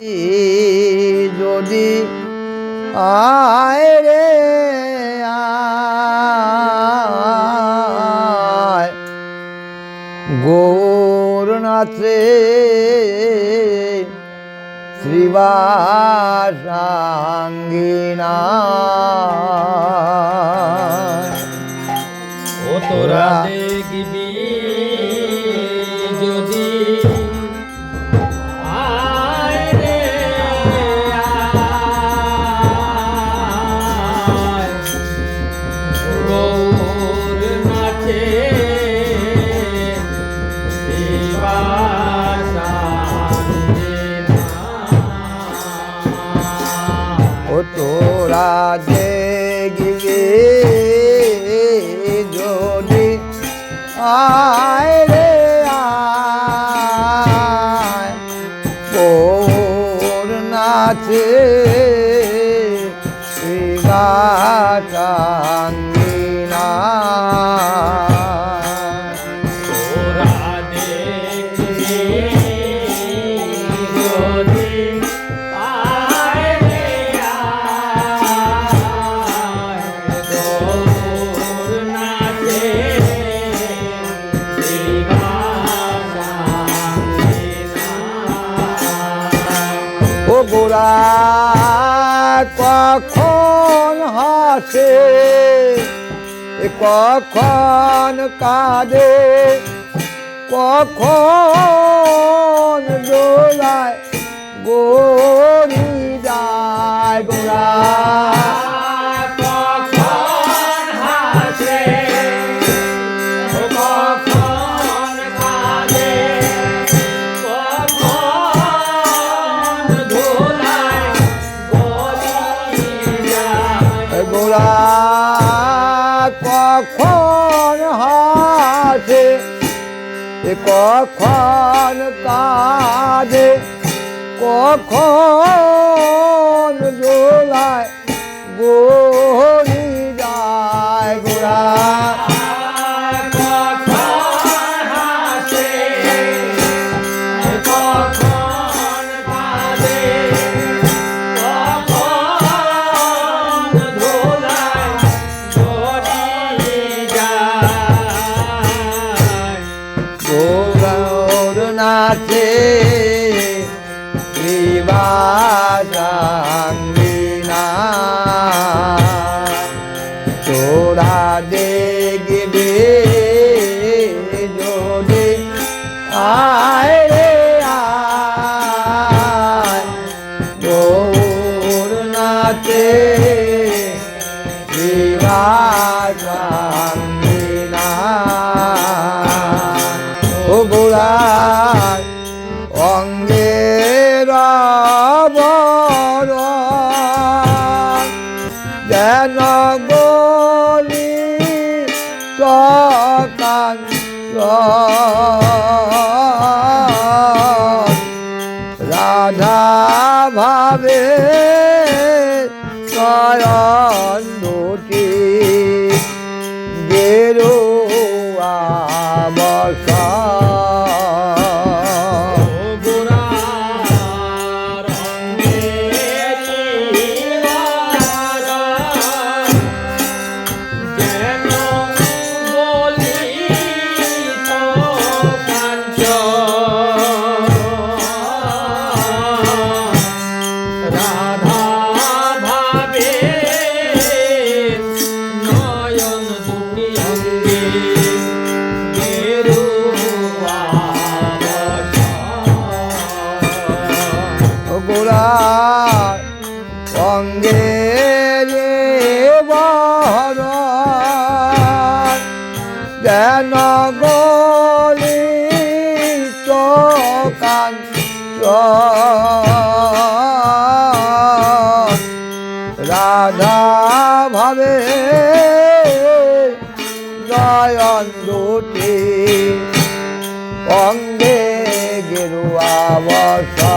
যদি আয়রে আয়। গৌরনাথে শ্রীবাসাঙ্গিনা। ও তোরা আছে শিবা ওরা কখন হাসে? কখন কাঁদে? কখন দোলায় গরি যায় গোড়া কখন কাজে কখন কাল রাধা ভাবে কেন গলি চকান্ত রাধা ভাবে নয়ন দুটি। অঙ্গে গেরুয়া বসা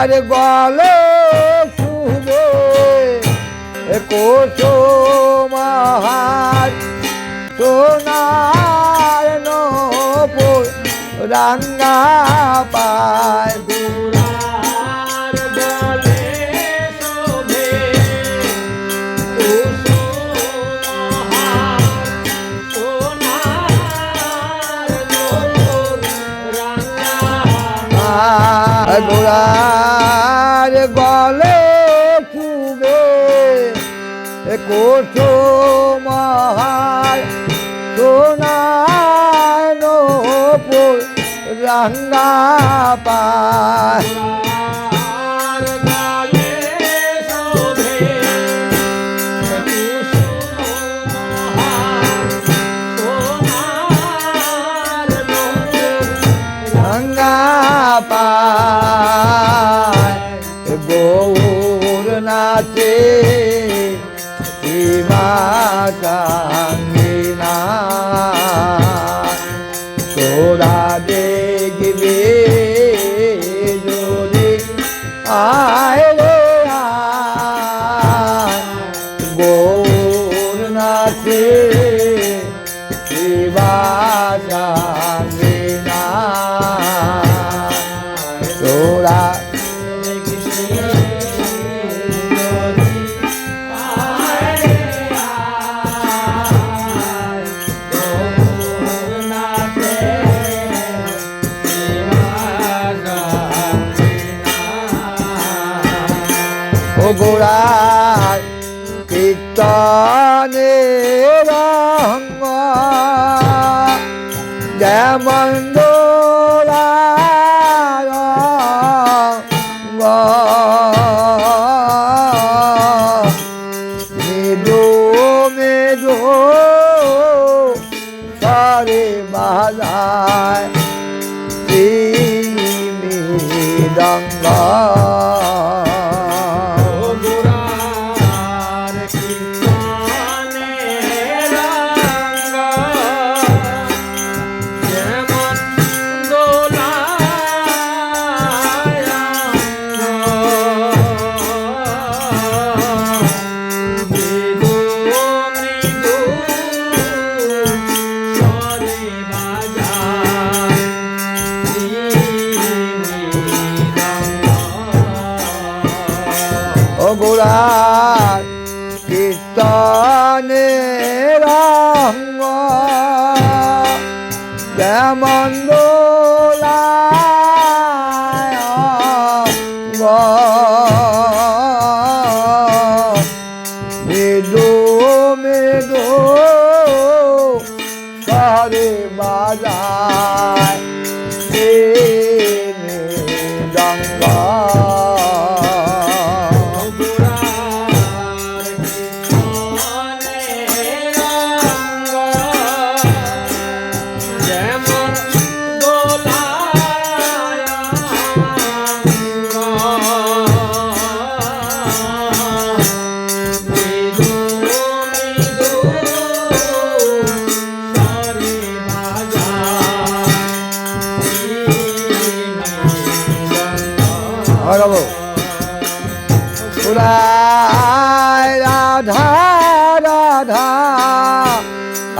গোড়ার বল শুবে কোসমাহার সোনার নপুর গোড়ার গলে শুবে কোসমাহার সোনার নপুর রাঙ্গা পায়। গোড়ার নাচে সীমাঙ্গিনা তোরা যেমন যেমন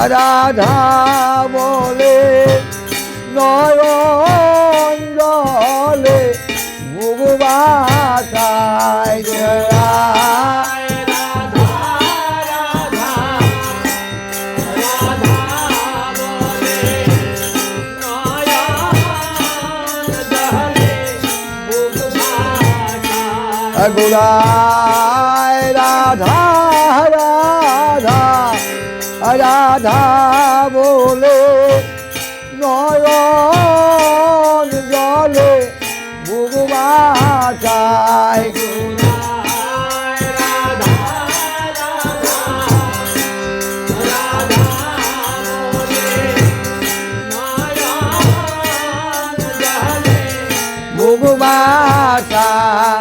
রাধা বলে নয়ন জলে ভুগবাসায় গুড়ায় রাধা বলে নয়ন জলে ভুগবাসায়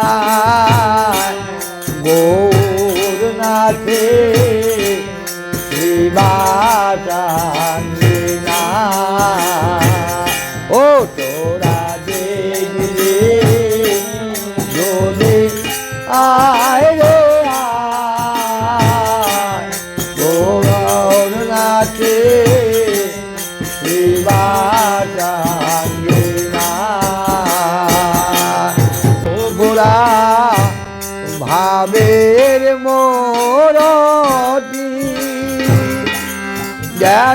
ভুগবাসায় গৌর নাথে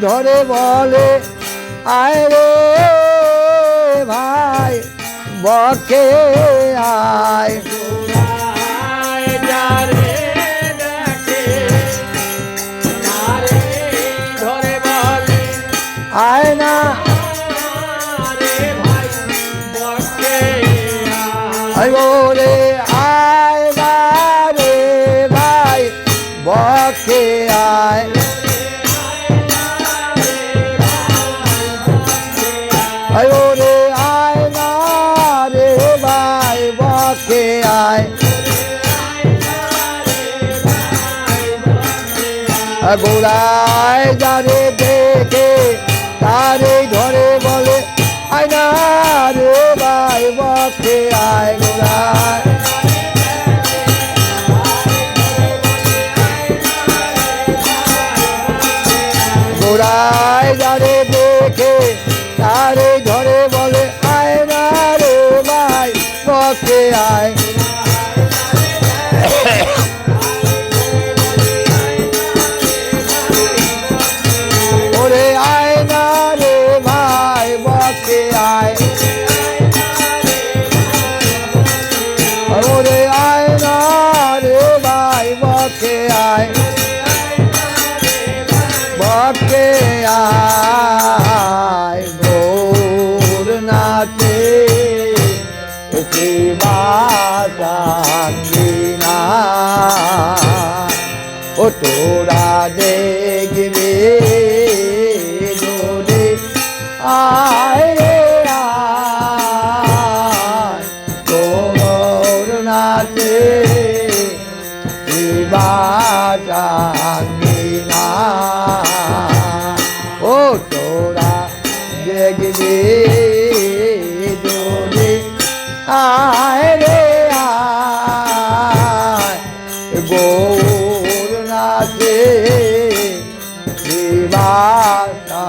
ধরে বলে আয় রে ভাই বকে আয়। আয় না। রে ভাই বকে আয় বলে আয় না রে ভাই বকে আয়। গোড়ায় যারে দেখে তারে ধরে বলে আয়না রে বাই বকে আয় গোড়ায়। গোড়ায় তোরা দেখবে যদি আয় রে, আয়। গৌর নাচে শিবাসাঙ্গিনা ও তোরা দেখবে যদি আয় রে শ্রীমাতা